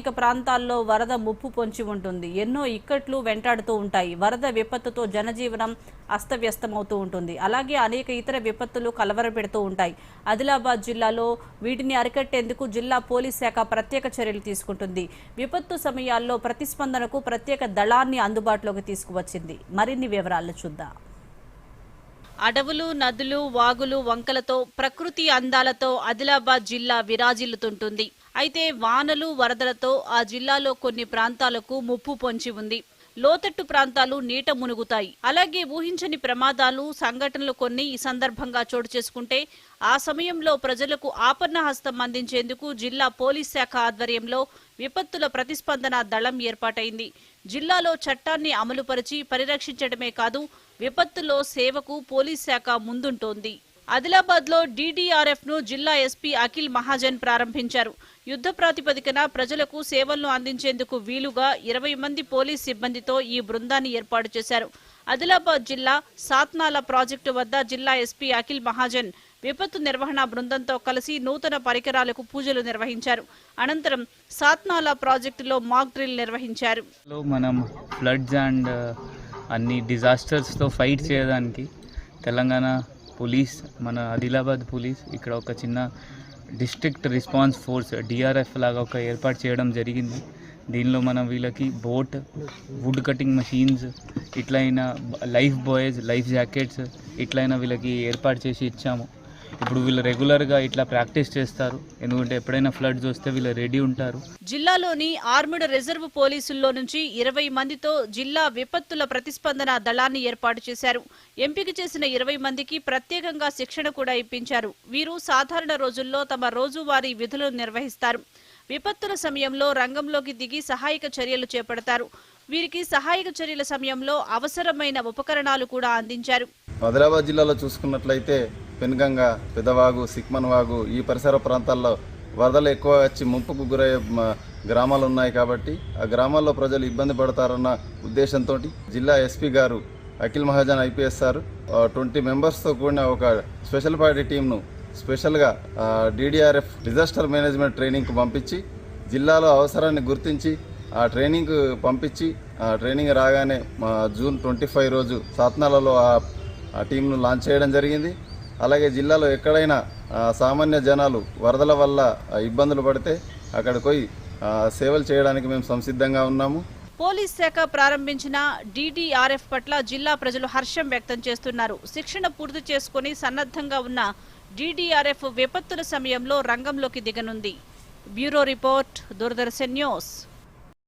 అనేక ప్రాంతాల్లో వరద ముప్పు పొంచి ఉంటుంది. ఎన్నో ఇక్కట్లు వెంటాడుతూ ఉంటాయి. వరద విపత్తుతో జనజీవనం అస్తవ్యస్తమవుతూ ఉంటుంది. అలాగే అనేక ఇతర విపత్తులు కలవరపెడుతూ ఉంటాయి. ఆదిలాబాద్ జిల్లాలో వీటిని అరికట్టేందుకు జిల్లా పోలీస్ శాఖ ప్రత్యేక చర్యలు తీసుకుంటుంది. విపత్తు సమయాల్లో ప్రతిస్పందనకు ప్రత్యేక దళాన్ని అందుబాటులోకి తీసుకువచ్చింది. మరిన్ని వివరాలు చూద్దాం. అడవులు నదులు వాగులు వంకలతో ప్రకృతి అందాలతో ఆదిలాబాద్ జిల్లా విరాజిల్లుతుంటుంది. అయితే వానలు వరదలతో ఆ జిల్లాలో కొన్ని ప్రాంతాలకు ముప్పు పొంచి ఉంది. లోతట్టు ప్రాంతాలు నీట మునుగుతాయి. అలాగే ఊహించని ప్రమాదాలు సంఘటనలు కొన్ని ఈ సందర్భంగా చోటు చేసుకుంటే ఆ సమయంలో ప్రజలకు ఆపన్న హస్తం అందించేందుకు జిల్లా పోలీస్ శాఖ ఆధ్వర్యంలో విపత్తుల ప్రతిస్పందన దళం ఏర్పాటైంది. జిల్లాలో చట్టాన్ని అమలుపరిచి పరిరక్షించడమే కాదు విపత్తులో సేవకు పోలీస్ శాఖ ముందుంటోంది. ఆదిలాబాద్లో ను జిల్లా ఎస్పీ అఖిల్ మహాజన్ ప్రారంభించారు. యుద్ధ ప్రాతిపదికన ప్రజలకు సేవలను అందించేందుకు వీలుగా ఇరవై మంది పోలీస్ సిబ్బందితో ఈ బృందాన్ని ఏర్పాటు చేశారు. ఆదిలాబాద్ జిల్లా సాత్నాల ప్రాజెక్టు వద్ద జిల్లా ఎస్పీ అఖిల్ మహాజన్ విపత్తు నిర్వహణ బృందంతో కలిసి నూతన పరికరాలకు పూజలు నిర్వహించారు. అనంతరం సాత్నాల ప్రాజెక్టులో మాక్ డ్రిల్ నిర్వహించారు. మనం ఫ్లడ్స్ అండ్ అన్ని డిజాస్టర్స్తో ఫైట్ చేయడానికి తెలంగాణ పోలీస్ మన ఆదిలాబాద్ పోలీస్ ఇక్కడ ఒక చిన్న డిస్ట్రిక్ట్ రెస్పాన్స్ ఫోర్స్ డిఆర్ఎఫ్ లాగా ఒక ఏర్పాటు చేయడం జరిగింది. దీనిలో మనం వీళ్ళకి బోట్ వుడ్ కటింగ్ మషీన్స్ ఇట్లయిన లైఫ్ బాయ్స్ లైఫ్ జాకెట్స్ ఇట్లయినా వీళ్ళకి ఏర్పాటు చేసి ఇచ్చాము. ఇప్పుడు వీళ్ళు రెగ్యులర్గా ఇట్లా ప్రాక్టీస్ చేస్తారు. ఎందుకంటే ఎప్పుడైనా ఫ్లడ్స్ వస్తే వీళ్ళు రెడీ ఉంటారు. జిల్లాలోని ఆర్ముడ్ రిజర్వ్ పోలీసుల్లో నుంచి ఇరవై మందితో జిల్లా విపత్తుల ప్రతిస్పందన దళాన్ని ఏర్పాటు చేశారు. ఎంపిక చేసిన ఇరవై మందికి ప్రత్యేకంగా శిక్షణ కూడా ఇప్పించారు. వీరు సాధారణ రోజుల్లో తమ రోజువారీ విధులను నిర్వహిస్తారు. విపత్తుల సమయంలో రంగంలోకి దిగి సహాయక చర్యలు చేపడతారు. వీరికి సహాయక చర్యల సమయంలో అవసరమైన ఉపకరణాలు కూడా అందించారు. ఆదిలాబాద్ జిల్లాలో చూసుకున్నట్లయితే పెనుగంగ పెదవాగు సిక్మన్ వాగు ఈ పరిసర ప్రాంతాల్లో వరదలు ఎక్కువ వచ్చి ముంపుకు గురయ్యే గ్రామాలు ఉన్నాయి కాబట్టి ఆ గ్రామాల్లో ప్రజలు ఇబ్బంది పడతారన్న ఉద్దేశంతో జిల్లా ఎస్పీ గారు Akhil Mahajan IPS sir twenty మెంబర్స్తో కూడిన ఒక స్పెషల్ పార్టీ టీంను స్పెషల్గా డీడీఆర్ఎఫ్ డిజాస్టర్ మేనేజ్మెంట్ ట్రైనింగ్కు పంపించి జిల్లాలో అవసరాన్ని గుర్తించి ఆ ట్రైనింగ్ పంపించి ఆ ట్రైనింగ్ రాగానే మా జూన్ ట్వంటీ ఫైవ్ రోజు సాత్నాలలో ఆ టీంను లాంచ్ చేయడం జరిగింది. అలాగే జిల్లాలో ఎక్కడైనా సామాన్య జనాలు వరదల వల్ల ఇబ్బందులు పడితే అక్కడికి పోయి సేవలు చేయడానికి మేము సంసిద్ధంగా ఉన్నాము. పోలీస్ శాఖ ప్రారంభించిన డిడిఆర్ఎఫ్ పట్ల జిల్లా ప్రజలు హర్షం వ్యక్తం చేస్తున్నారు. శిక్షణ పూర్తి చేసుకుని సన్నద్ధంగా ఉన్న డిడిఆర్ఎఫ్ విపత్తుల సమయంలో రంగంలోకి దిగనుంది. Bureau report Doordarshan news.